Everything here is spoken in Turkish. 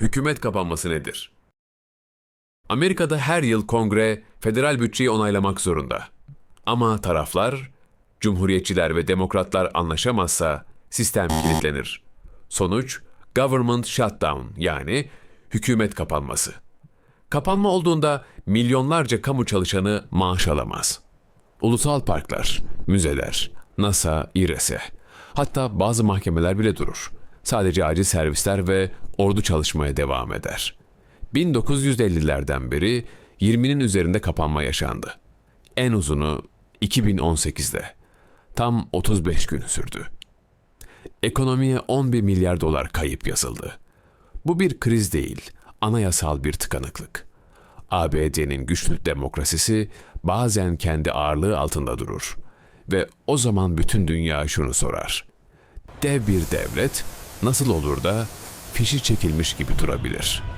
Hükümet kapanması nedir? Amerika'da her yıl kongre federal bütçeyi onaylamak zorunda. Ama taraflar, cumhuriyetçiler ve demokratlar anlaşamazsa sistem kilitlenir. Sonuç, government shutdown yani hükümet kapanması. Kapanma olduğunda milyonlarca kamu çalışanı maaş alamaz. Ulusal parklar, müzeler, NASA, İRES'e, hatta bazı mahkemeler bile durur. Sadece acil servisler ve ordu çalışmaya devam eder. 1950'lerden beri 20'nin üzerinde kapanma yaşandı. En uzunu 2018'de. Tam 35 gün sürdü. Ekonomiye 11 milyar dolar kayıp yazıldı. Bu bir kriz değil, anayasal bir tıkanıklık. ABD'nin güçlü demokrasisi bazen kendi ağırlığı altında durur. Ve o zaman bütün dünya şunu sorar. Dev bir devlet nasıl olur da fişi çekilmiş gibi durabilir?''